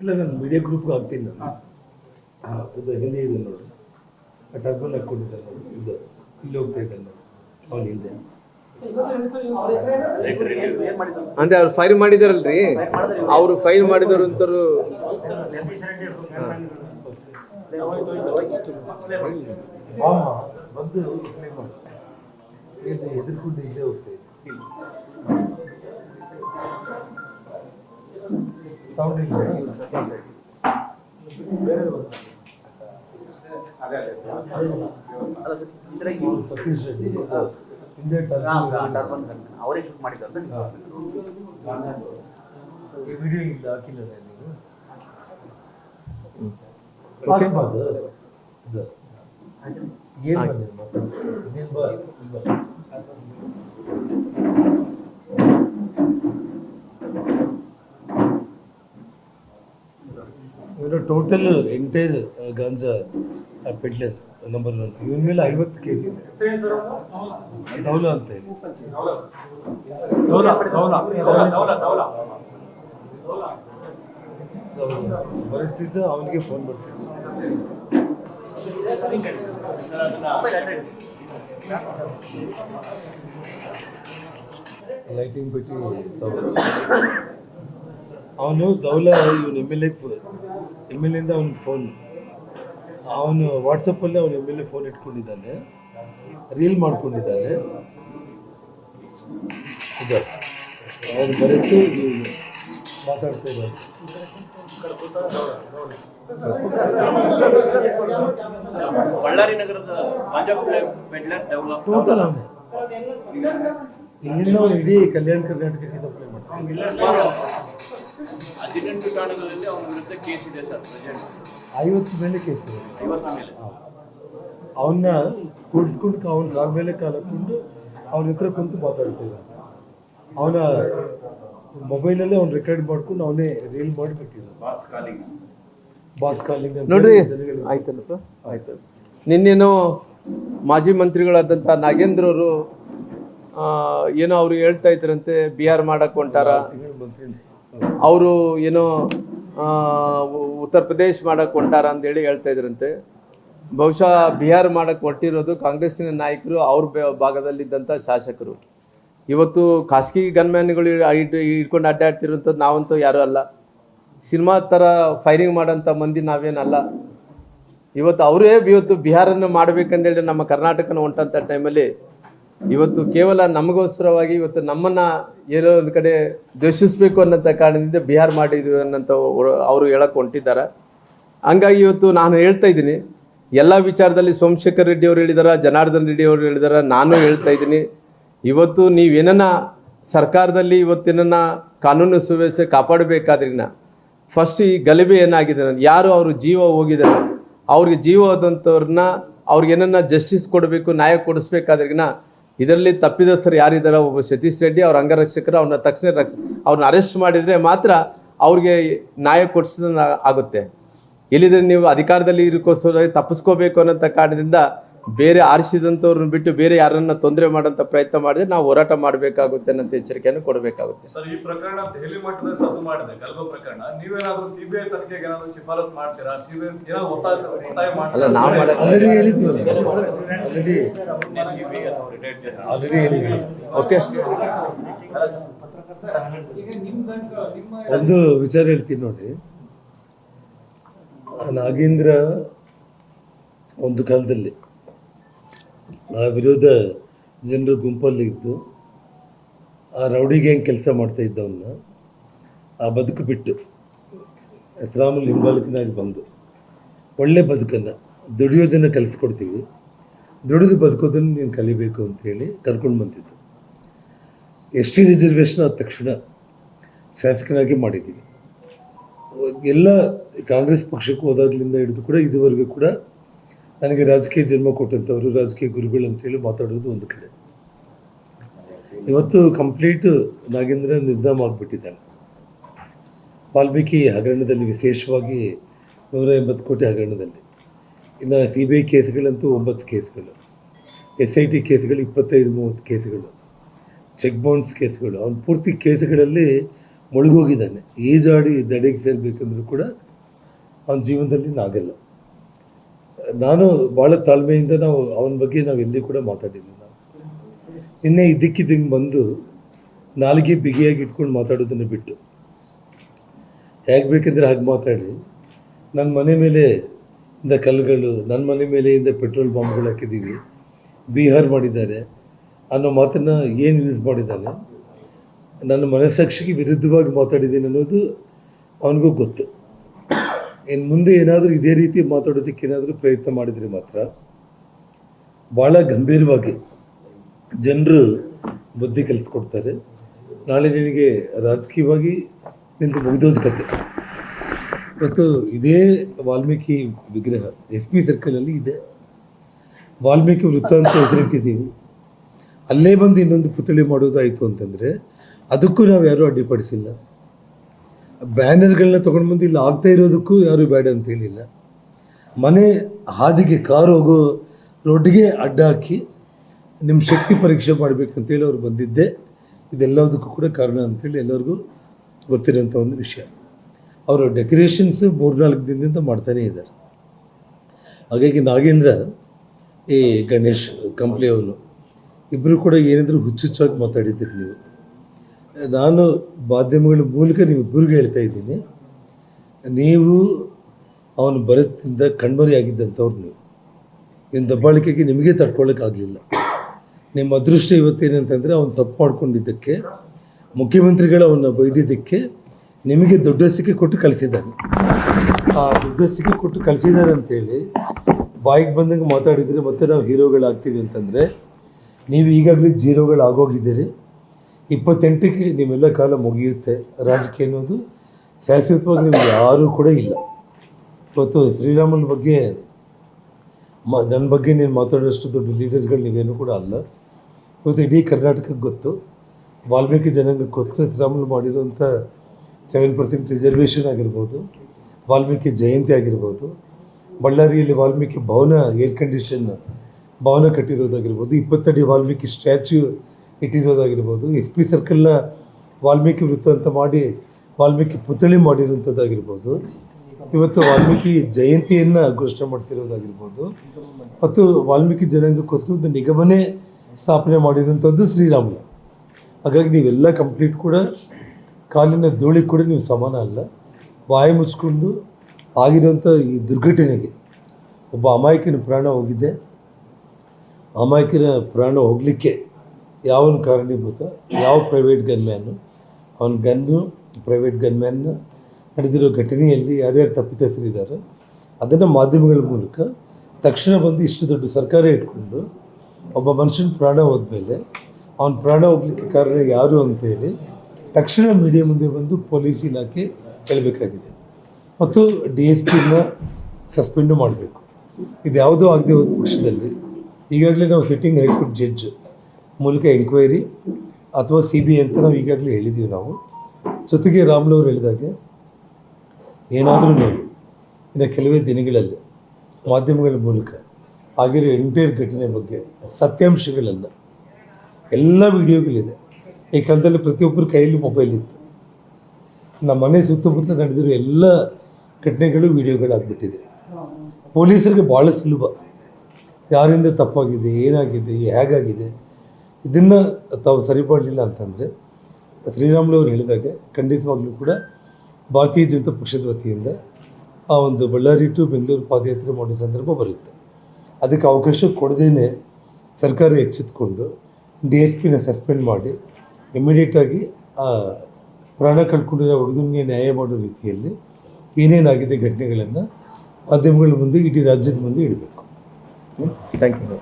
ಇಲ್ಲ ನಾನು ಮೀಡಿಯಾ ಗ್ರೂಪ್ಗೆ ಹಾಕ್ತೀನಿ ನಾನು ಹಾಂ. ಇದು ಹಿಂದಿ ಇದೆ ನೋಡಿ. ಆ ಹಾಕ್ಕೊಂಡಿದ್ದೆ ನೋಡಿ ಇದು. ಇಲ್ಲಿ ಹೋಗ್ತಾ ನೋಡಿ ಅವನು ಹಿಂದೆ ಅಂದ್ರೆ ಅವ್ರು ಫೈಲ್ ಮಾಡಿದಾರಲ್ರಿ? ಅವರು ಫೈಲ್ ಮಾಡಿದವರು ಅಂತರು ಬಂದು ಎದುರ್ಕೊಂಡು ಇಲ್ಲೇ ಹೋಗ್ತಾ ಅವರೇ ಶೂಟ್ ಮಾಡಿದ್ರು ಈ ವಿಡಿಯೋ ಇಲ್ಲ ಹಾಕಿಲ್ಲ ನೀವು ಏನ್ ಬಂದಿದೆ ಮಾತಾಡು ಇನ್ನೇನ್ ಬಾ ಇಲ್ಲಿ ಬಾ. ಇವರು total entire ganja peddler number one ಇವನ ಮೇಲೆ ಐವತ್ತು ಕೆ ಜಿ ಇದೆ ಅಂತ ಹೇಳಿ. ಬರುತ್ತಿದ್ದು ಅವನಿಗೆ ಫೋನ್ ಬರ್ತಿದ್ದೆ. ಲೈಟಿಂಗ್ ಬಿಟ್ಟು ಅವನು ದೌಲ ಇವನು M L A M L ಎಯಿಂದ ಅವ್ನ ಫೋನ್ ಅವನು ವಾಟ್ಸಪ್ಪಲ್ಲಿ ಅವನು ಎಂ ಎಲ್ ಎ ಫೋನ್ ಇಟ್ಕೊಂಡಿದ್ದಾನೆ. ರೀಲ್ ಮಾಡ್ಕೊಂಡಿದ್ದಾನೆ. ಇದು. ಅವನು ಬರೆದು ಮಾತಾಡ್ತಾ ಇದ್ದಾರೆ ಬಳ್ಳಾರಿ ನಗರದ ಟೋಟಲ್ ಅವನೇ. ಇಲ್ಲಿಂದ ಅವ್ರು ಇಡೀ ಕಲ್ಯಾಣ ಕರ್ನಾಟಕಕ್ಕೆ ಸಪ್ಲೈ ಮಾಡ್ತಾರೆ. ಐವತ್ತು ಮೇಲೆ ಕೇಸ್ ಅವನ್ನ ಕೂಡಿಸ್ಕೊಂಡು ಅವನ ಕಾಲ ಮೇಲೆ ಕಾಲ ಹಾಕೊಂಡು ಅವನ ಹತ್ರ ಕುಂತು ಮಾತಾಡ್ತಿದ್ದ. ಅವನ ಮೊಬೈಲಲ್ಲೇ ಅವ್ನು ರೆಕಾರ್ಡ್ ಮಾಡ್ಕೊಂಡು ಅವನೇ ರೀಲ್ ಮಾಡಿ ಬಿಟ್ಟಿದ್ದ ಬಾಸ್ ಕಾಲಿಂಗ್. ಬಾತ್ ಕಾಲಿಂಗ್ ನೋಡ್ರಿ ಆಯ್ತಲ್ಲ ಆಯ್ತಲ್ಲಪ್ಪ ಆಯ್ತು. ನಿನ್ನೇನೋ ಮಾಜಿ ಮಂತ್ರಿಗಳಾದಂಥ ನಾಗೇಂದ್ರ ಅವರು ಏನೋ ಅವ್ರು ಹೇಳ್ತಾ ಇದ್ರಂತೆ, ಬಿಹಾರ್ ಮಾಡಕ್ ಹೊಂಟಾರ. ಅವರು ಏನೋ ಉತ್ತರ ಪ್ರದೇಶ ಮಾಡಕ್ ಹೊಂಟಾರ ಅಂತೇಳಿ ಹೇಳ್ತಾ ಇದ್ರಂತೆ. ಬಹುಶಃ ಬಿಹಾರ್ ಮಾಡಕ್ ಹೊರಟಿರೋದು ಕಾಂಗ್ರೆಸ್ಸಿನ ನಾಯಕರು, ಅವ್ರ ಬೆ- ಭಾಗದಲ್ಲಿದ್ದಂಥ ಶಾಸಕರು. ಇವತ್ತು ಖಾಸಗಿ ಗನ್ಮ್ಯಾನ್ಗಳು ಇಟ್ಕೊಂಡು ಅಡ್ಡಾಡ್ತಿರುವಂಥದ್ದು ನಾವಂತೂ ಯಾರೂ ಅಲ್ಲ. ಸಿನಿಮಾ ಥರ ಫೈರಿಂಗ್ ಮಾಡೋಂಥ ಮಂದಿ ನಾವೇನಲ್ಲ. ಇವತ್ತು ಅವರೇ ಇವತ್ತು ಬಿಹಾರನ್ನು ಮಾಡಬೇಕಂದೇಳಿ ನಮ್ಮ ಕರ್ನಾಟಕನ ಹೊಂಟಂಥ ಟೈಮಲ್ಲಿ ಇವತ್ತು ಕೇವಲ ನಮಗೋಸ್ಕರವಾಗಿ ಇವತ್ತು ನಮ್ಮನ್ನ ಏನೋ ಒಂದು ಕಡೆ ದ್ವೇಷಿಸಬೇಕು ಅನ್ನೋಂಥ ಕಾರಣದಿಂದ ಬಿಹಾರ್ ಮಾಡಿದ್ವಿ ಅನ್ನೋಂಥ ಅವರು ಹೇಳಕ್ಕೆ ಹೊಂಟಿದ್ದಾರೆ. ಹಂಗಾಗಿ ಇವತ್ತು ನಾನು ಹೇಳ್ತಾ ಇದ್ದೀನಿ. ಎಲ್ಲ ವಿಚಾರದಲ್ಲಿ ಸೋಮಶೇಖರ್ ರೆಡ್ಡಿ ಅವರು ಹೇಳಿದಾರ, ಜನಾರ್ದನ್ ರೆಡ್ಡಿ ಅವರು ಹೇಳಿದಾರ, ನಾನು ಹೇಳ್ತಾ ಇದ್ದೀನಿ. ಇವತ್ತು ನೀವೇನ ಸರ್ಕಾರದಲ್ಲಿ ಇವತ್ತಿನ ಕಾನೂನು ಸುವ್ಯವಸ್ಥೆ ಕಾಪಾಡಬೇಕಾದ್ರಿನ ಫಸ್ಟ್ ಈ ಗಲಭೆ ಏನಾಗಿದೆ ಯಾರು ಅವರು ಜೀವ ಹೋಗಿದ್ದಾರೆ, ಅವ್ರಿಗೆ ಜೀವ ಹೋದಂಥವ್ರನ್ನ ಅವ್ರಿಗೆ ಏನನ್ನ ಜಸ್ಟಿಸ್ ಕೊಡಬೇಕು, ನ್ಯಾಯ ಕೊಡಿಸ್ಬೇಕಾದ್ರಿಗಿನ ಇದರಲ್ಲಿ ತಪ್ಪಿದಸ್ಥರು ಯಾರಿದ್ದಾರೆ? ಒಬ್ಬ ಸತೀಶ್ ರೆಡ್ಡಿ ಅವ್ರ ಅಂಗರಕ್ಷಕರು, ಅವ್ರನ್ನ ತಕ್ಷಣ ರಕ್ಷ, ಅವ್ರನ್ನ ಅರೆಸ್ಟ್ ಮಾಡಿದರೆ ಮಾತ್ರ ಅವ್ರಿಗೆ ನ್ಯಾಯ ಕೊಡಿಸಿದ ಆಗುತ್ತೆ. ಇಲ್ಲಿದ್ರೆ ನೀವು ಅಧಿಕಾರದಲ್ಲಿ ಇರೋಕ್ಕೋಸ್ಕರ ತಪ್ಪಿಸ್ಕೋಬೇಕು ಅನ್ನೋಂಥ ಕಾರಣದಿಂದ ಬೇರೆ ಆರಿಸಿದಂಥವ್ರನ್ನ ಬಿಟ್ಟು ಬೇರೆ ಯಾರನ್ನ ತೊಂದರೆ ಮಾಡೋಂಥ ಪ್ರಯತ್ನ ಮಾಡಿದ್ರೆ ನಾವು ಹೋರಾಟ ಮಾಡಬೇಕಾಗುತ್ತೆ ಅನ್ನೋಂಥ ಎಚ್ಚರಿಕೆಯನ್ನು ಕೊಡಬೇಕಾಗುತ್ತೆ. ಸರ್ ಈ ಪ್ರಕರಣ ದೆಹಲಿ ಮಟ್ಟದಲ್ಲಿ ಸದ್ದು ಮಾಡಿದೆ ಗಲ್ಭ ಪ್ರಕರಣ. ನೀವೇನಾದರೂ ಸಿಬಿಐ ತನಿಖೆಗೆ ಏನಾದರೂ ಶಿಫಾರಸ್ ಮಾಡ್ತೀರಾ? ಸಿಬಿಐ ಏನೋ ಒತ್ತಾಯ ಒತ್ತಾಯ ಅಲ್ಲ ನಾವು ಆಲ್ರೆಡಿ ಹೇಳಿದ್ವಿ ಆಲ್ರೆಡಿ ಆಲ್ರೆಡಿ ಹೇಳಿದ್ವಿ ಓಕೆ ಒಂದು ವಿಚಾರ ಹೇಳ್ತೀನಿ ನೋಡಿ. ನಾಗೇಂದ್ರ ಒಂದು ಕಾಲದಲ್ಲಿ ಆ ವಿರೋಧ ಜನರ ಗುಂಪಲ್ಲಿ ಇದ್ದು ಆ ರೌಡಿಗೆ ಹೆಂಗೆ ಕೆಲಸ ಮಾಡ್ತಾ ಇದ್ದವನ್ನ ಆ ಬದುಕು ಬಿಟ್ಟು ಹೆಸರಾಮಲ್ ಹಿಂಬಾಲಕನಾಗಿ ಬಂದು ಒಳ್ಳೆ ಬದುಕನ್ನು ದುಡಿಯೋದನ್ನು ಕಲಿಸ್ಕೊಡ್ತೀವಿ. ದುಡಿದು ಬದುಕೋದನ್ನು ನೀನು ಕಲಿಬೇಕು ಅಂತೇಳಿ ಕರ್ಕೊಂಡು ಬಂದಿದ್ದು. ಎಸ್ ಟಿ ರಿಸರ್ವೇಷನ್ ಆದ ತಕ್ಷಣ ಶಾಸಕನಾಗಿ ಮಾಡಿದ್ದೀವಿ. ಎಲ್ಲ ಕಾಂಗ್ರೆಸ್ ಪಕ್ಷಕ್ಕೆ ಹೋದಾಗ್ಲಿಂದ ಹಿಡಿದು ಕೂಡ ಇದುವರೆಗೂ ಕೂಡ ನನಗೆ ರಾಜಕೀಯ ಜನ್ಮ ಕೊಟ್ಟಂಥವ್ರು, ರಾಜಕೀಯ ಗುರುಗಳು ಅಂತೇಳಿ ಮಾತಾಡೋದು ಒಂದು ಕಡೆ. ಇವತ್ತು ಕಂಪ್ಲೀಟ್ ನಾಗೇಂದ್ರ ನಿರ್ಧಾಮ ಆಗಿಬಿಟ್ಟಿದ್ದಾನೆ ವಾಲ್ಮೀಕಿ ಹಗರಣದಲ್ಲಿ ವಿಶೇಷವಾಗಿ ನೂರ ಎಂಬತ್ತು ಕೋಟಿ ಹಗರಣದಲ್ಲಿ. ಇನ್ನು ಸಿ ಬಿ ಐ ಕೇಸ್ಗಳಂತೂ ಒಂಬತ್ತು ಕೇಸ್ಗಳು. ಎಸ್ ಐ ಟಿ ಕೇಸ್ಗಳು ಇಪ್ಪತ್ತೈದು, ಮೂವತ್ತು ಕೇಸ್ಗಳು. ಚೆಕ್ ಬೌನ್ಸ್ ಕೇಸ್ಗಳು. ಅವ್ನ ಪೂರ್ತಿ ಕೇಸ್ಗಳಲ್ಲಿ ಮುಳುಗೋಗಿದ್ದಾನೆ. ಈಜಾಡಿ ದಡೆಗೆ ಸೇರಬೇಕಂದ್ರೂ ಕೂಡ ಅವನ ಜೀವನದಲ್ಲಿ ನಾಗಲ್ಲ. ನಾನು ಭಾಳ ತಾಳ್ಮೆಯಿಂದ ನಾವು ಅವನ ಬಗ್ಗೆ ನಾವು ಎಲ್ಲಿ ಕೂಡ ಮಾತಾಡಿಲ್ಲ. ನಾವು ನಿನ್ನೆ ಇದ್ದಕ್ಕಿದ್ದಂಗೆ ಬಂದು ನಾಲಿಗೆ ಬಿಗಿಯಾಗಿ ಇಟ್ಕೊಂಡು ಮಾತಾಡೋದನ್ನು ಬಿಟ್ಟು. ಹೇಗೆ ಬೇಕಂದ್ರೆ ಹಾಗೆ ಮಾತಾಡಿ. ನನ್ನ ಮನೆ ಮೇಲೆ ಇಂದ ಕಲ್ಲುಗಳು ನನ್ನ ಮನೆ ಮೇಲೆ ಇಂದ ಪೆಟ್ರೋಲ್ ಬಾಂಬ್ಗಳು ಹಾಕಿದ್ದೀವಿ ಬಿಹಾರ್ ಮಾಡಿದ್ದಾರೆ. ಅನ್ನೋ ಮಾತನ್ನು ಏನು ಯೂಸ್ ಮಾಡಿದ್ದಾನೆ? ನನ್ನ ಮನಸ್ಸಾಕ್ಷಿಗೆ ವಿರುದ್ಧವಾಗಿ ಮಾತಾಡಿದ್ದೀನಿ ಅನ್ನೋದು ಅವನಿಗೂ ಗೊತ್ತು. ಇನ್ನು ಮುಂದೆ ಏನಾದರೂ ಇದೇ ರೀತಿ ಮಾತಾಡೋದಕ್ಕೆ ಏನಾದರೂ ಪ್ರಯತ್ನ ಮಾಡಿದರೆ ಮಾತ್ರ ಭಾಳ ಗಂಭೀರವಾಗಿ ಜನರು ಬುದ್ಧಿ ಕಲಿಸ್ಕೊಡ್ತಾರೆ ನಾಳೆ ನಿನಗೆ ರಾಜಕೀಯವಾಗಿ ನಿಂತು ಮುಗಿದೋದ ಕತೆ. ಮತ್ತು ಇದೇ ವಾಲ್ಮೀಕಿ ವಿಗ್ರಹ, ಎಸ್ ಪಿ ಸರ್ಕಲಲ್ಲಿ ಇದೆ. ವಾಲ್ಮೀಕಿ ವೃತ್ತಾಂತ ಹೆಸರಿಟ್ಟಿದ್ದೀವಿ. ಅಲ್ಲೇ ಬಂದು ಇನ್ನೊಂದು ಪುತ್ಥಳಿ ಮಾಡೋದಾಯಿತು ಅಂತಂದರೆ ಅದಕ್ಕೂ ನಾವು ಯಾರೂ ಅಡ್ಡಿಪಡಿಸಿಲ್ಲ. ಬ್ಯಾನರ್ಗಳನ್ನ ತೊಗೊಂಡು ಬಂದು ಇಲ್ಲಿ ಆಗ್ತಾ ಇರೋದಕ್ಕೂ ಯಾರು ಬೇಡ ಅಂತ ಹೇಳಿಲ್ಲ. ಮನೆ ಹಾದಿಗೆ ಕಾರು ಹೋಗೋ ರೋಡ್ಗೆ ಅಡ್ಡ ಹಾಕಿ ನಿಮ್ಮ ಶಕ್ತಿ ಪರೀಕ್ಷೆ ಮಾಡಬೇಕಂತೇಳಿ ಅವ್ರು ಬಂದಿದ್ದೆ. ಇದೆಲ್ಲದಕ್ಕೂ ಕೂಡ ಕಾರಣ ಅಂತೇಳಿ ಎಲ್ಲರಿಗೂ ಗೊತ್ತಿರೋಂಥ ಒಂದು ವಿಷಯ. ಅವರು ಡೆಕೋರೇಷನ್ಸ್ ಮೂರ್ನಾಲ್ಕು ದಿನದಿಂದ ಮಾಡ್ತಾನೇ ಇದ್ದಾರೆ. ಹಾಗಾಗಿ ನಾಗೇಂದ್ರ, ಈ ಗಣೇಶ್ ಕಂಪ್ಲಿ ಅವನು ಇಬ್ಬರು ಕೂಡ ಏನಿದ್ರು ಹುಚ್ಚುಚ್ಚಾಗಿ ಮಾತಾಡಿದ್ದೀರಿ ನೀವು. ನಾನು ಮಾಧ್ಯಮಗಳ ಮೂಲಕ ನೀವು ಗುರುಗೆ ಹೇಳ್ತಾ ಇದ್ದೀನಿ. ನೀವು ಅವನು ಬರತ್ತಿಂದ ಕಣ್ಮರೆಯಾಗಿದ್ದಂಥವ್ರು ನೀವು. ನಿಮ್ಮ ದಬ್ಬಾಳಿಕೆಗೆ ನಿಮಗೆ ತಡ್ಕೊಳ್ಳೋಕ್ಕಾಗಲಿಲ್ಲ ನಿಮ್ಮ ಅದೃಷ್ಟ ಇವತ್ತೇನಂತಂದರೆ ಅವನು ತಪ್ಪು ಮಾಡ್ಕೊಂಡಿದ್ದಕ್ಕೆ, ಮುಖ್ಯಮಂತ್ರಿಗಳು ಅವನ್ನ ಬೈದಿದ್ದಕ್ಕೆ ನಿಮಗೆ ದೊಡ್ಡಸ್ತಿಕೆ ಕೊಟ್ಟು ಕಳಿಸಿದ್ದಾನೆ. ಆ ದೊಡ್ಡಸ್ತಿಕೆ ಕೊಟ್ಟು ಕಳಿಸಿದ್ದಾರೆ ಅಂತೇಳಿ ಬಾಯಿಗೆ ಬಂದಂಗೆ ಮಾತಾಡಿದರೆ ಮತ್ತೆ ನಾವು ಹೀರೋಗಳಾಗ್ತೀವಿ ಅಂತಂದರೆ, ನೀವು ಈಗಾಗಲೇ ಜೀರೋಗಳಾಗೋಗಿದ್ದೀರಿ. ಇಪ್ಪತ್ತೆಂಟಕ್ಕೆ ನಿಮ್ಮೆಲ್ಲ ಕಾಲ ಮುಗಿಯುತ್ತೆ. ರಾಜಕೀಯ ಅನ್ನೋದು ಶಾಶ್ವತವಾಗಿ ನಿಮ್ಗೆ ಯಾರೂ ಕೂಡ ಇಲ್ಲ. ಇವತ್ತು ಶ್ರೀರಾಮನ ಬಗ್ಗೆ ಮ ನನ್ನ ಬಗ್ಗೆ ನೀನು ಮಾತಾಡೋಷ್ಟು ದೊಡ್ಡ ಲೀಡರ್ಗಳು ನೀವೇನು ಕೂಡ ಅಲ್ಲ. ಇವತ್ತು ಇಡೀ ಕರ್ನಾಟಕಕ್ಕೆ ಗೊತ್ತು, ವಾಲ್ಮೀಕಿ ಜನಾಂಗಕ್ಕೋಸ್ಕರ ಶ್ರೀರಾಮುಲು ಮಾಡಿರುವಂಥ ಸೆವೆನ್ ಪರ್ಸೆಂಟ್ ರಿಸರ್ವೇಷನ್ ಆಗಿರ್ಬೋದು, ವಾಲ್ಮೀಕಿ ಜಯಂತಿ ಆಗಿರ್ಬೋದು, ಬಳ್ಳಾರಿಯಲ್ಲಿ ವಾಲ್ಮೀಕಿ ಭವನ ಏರ್ ಕಂಡೀಷನ್ ಭವನ ಕಟ್ಟಿರೋದಾಗಿರ್ಬೋದು, ಇಪ್ಪತ್ತಡಿ ವಾಲ್ಮೀಕಿ ಸ್ಟ್ಯಾಚ್ಯೂ ಇಟ್ಟಿರೋದಾಗಿರ್ಬೋದು. ಎಸ್ ಪಿ ಸರ್ಕಲ್ನ ವಾಲ್ಮೀಕಿ ವೃತ್ತ ಅಂತ ಮಾಡಿ, ವಾಲ್ಮೀಕಿ ಪುತ್ಥಳಿ ಮಾಡಿರುವಂಥದ್ದಾಗಿರ್ಬೋದು. ಇವತ್ತು ವಾಲ್ಮೀಕಿ ಜಯಂತಿಯನ್ನು ಘೋಷಣೆ ಮಾಡ್ತಿರೋದಾಗಿರ್ಬೋದು. ಮತ್ತು ವಾಲ್ಮೀಕಿ ಜನಾಂಗಕ್ಕೋಸ್ಕರ ಒಂದು ನಿಗಮನೇ ಸ್ಥಾಪನೆ ಮಾಡಿರುವಂಥದ್ದು ಶ್ರೀರಾಮುಲು. ಹಾಗಾಗಿ ನೀವೆಲ್ಲ ಕಂಪ್ಲೀಟ್ ಕೂಡ ಕಾಲಿನ ಧೂಳಿ ಕೂಡ ನೀವು ಸಮಾನ ಅಲ್ಲ. ಬಾಯಿ ಮುಚ್ಕೊಂಡು ಆಗಿರುವಂಥ ಈ ದುರ್ಘಟನೆಗೆ ಒಬ್ಬ ಅಮಾಯಕಿನ ಪ್ರಾಣ ಹೋಗಿದೆ. ಅಮಾಯಕಿನ ಪ್ರಾಣ ಹೋಗಲಿಕ್ಕೆ ಯಾವನ ಕಾರಣೀಭೂತ? ಯಾವ ಪ್ರೈವೇಟ್ ಗನ್ಮ್ಯಾನು ಅವನ ಗನ್ನು ಪ್ರೈವೇಟ್ ಗನ್ಮ್ಯಾನ್ನ ನಡೆದಿರೋ ಘಟನೆಯಲ್ಲಿ ಯಾರ್ಯಾರು ತಪ್ಪಿತಸ್ಥರಿದ್ದಾರೆ, ಅದನ್ನು ಮಾಧ್ಯಮಗಳ ಮೂಲಕ ತಕ್ಷಣ ಬಂದು ಇಷ್ಟು ದೊಡ್ಡ ಸರ್ಕಾರ ಇಟ್ಕೊಂಡು ಒಬ್ಬ ಮನುಷ್ಯನ ಪ್ರಾಣ ಹೋದ್ಮೇಲೆ ಅವನ ಪ್ರಾಣ ಹೋಗ್ಲಿಕ್ಕೆ ಕಾರಣ ಯಾರು ಅಂತೇಳಿ ತಕ್ಷಣ ಮೀಡಿಯಾ ಮುಂದೆ ಬಂದು ಪೊಲೀಸ್ ಇಲಾಖೆ ಹೇಳಬೇಕಾಗಿದೆ. ಮತ್ತು ಡಿ ಎಸ್ ಪಿನ ಸಸ್ಪೆಂಡು ಮಾಡಬೇಕು. ಇದು ಯಾವುದೂ ಆಗದೆ ಹೋದ ಪಕ್ಷದಲ್ಲಿ ಈಗಾಗಲೇ ನಾವು ಸಿಟ್ಟಿಂಗ್ ಹೈಕೋರ್ಟ್ ಜಡ್ಜ್ ಮೂಲಕ ಎಂಕ್ವೈರಿ ಅಥವಾ ಸಿ ಬಿ ಅಂತ ನಾವು ಈಗಾಗಲೇ ಹೇಳಿದ್ದೀವಿ ನಾವು. ಜೊತೆಗೆ ಅವರು ಹೇಳಿದಾಗೆ, ಏನಾದರೂ ನೋಡಿ, ಇನ್ನು ಕೆಲವೇ ದಿನಗಳಲ್ಲಿ ಮಾಧ್ಯಮಗಳ ಮೂಲಕ ಆಗಿರೋ ಎಂಟೈರ್ ಘಟನೆ ಬಗ್ಗೆ ಸತ್ಯಾಂಶಗಳೆಲ್ಲ ಎಲ್ಲ ವಿಡಿಯೋಗಳಿದೆ. ಈ ಕಾಲದಲ್ಲಿ ಪ್ರತಿಯೊಬ್ಬರ ಕೈಯಲ್ಲಿ ಮೊಬೈಲ್ ಇತ್ತು. ನಮ್ಮ ಮನೆ ಸುತ್ತಮುತ್ತ ನಡೆದಿರೋ ಎಲ್ಲ ಘಟನೆಗಳು ವಿಡಿಯೋಗಳಾಗ್ಬಿಟ್ಟಿದೆ. ಪೊಲೀಸರಿಗೆ ಭಾಳ ಸುಲಭ. ಯಾರಿಂದ ತಪ್ಪಾಗಿದೆ, ಏನಾಗಿದೆ, ಹೇಗಾಗಿದೆ ಇದನ್ನು ತಾವು ಸರಿಪಡಲಿಲ್ಲ ಅಂತಂದರೆ ಶ್ರೀರಾಮುಲು ಅವರು ಹೇಳಿದಾಗೆ ಖಂಡಿತವಾಗ್ಲೂ ಕೂಡ ಭಾರತೀಯ ಜನತಾ ಪಕ್ಷದ ವತಿಯಿಂದ ಆ ಒಂದು ಬಳ್ಳಾರಿ ಟು ಬೆಂಗಳೂರು ಪಾದಯಾತ್ರೆ ಮಾಡೋ ಸಂದರ್ಭ ಬರುತ್ತೆ. ಅದಕ್ಕೆ ಅವಕಾಶ ಕೊಡದೇನೆ ಸರ್ಕಾರ ಎಚ್ಚೆತ್ಕೊಂಡು ಡಿ ಎಸ್ ಪಿನ ಸಸ್ಪೆಂಡ್ ಮಾಡಿ ಇಮಿಡಿಯೇಟಾಗಿ ಆ ಪ್ರಾಣ ಕಳ್ಕೊಂಡಿರೋ ಹುಡುಗನಿಗೆ ನ್ಯಾಯ ಮಾಡೋ ರೀತಿಯಲ್ಲಿ ಏನೇನಾಗಿದೆ ಘಟನೆಗಳನ್ನು ಮಾಧ್ಯಮಗಳ ಮುಂದೆ ಇಡೀ ರಾಜ್ಯದ ಮುಂದೆ ಇಡಬೇಕು. Thank you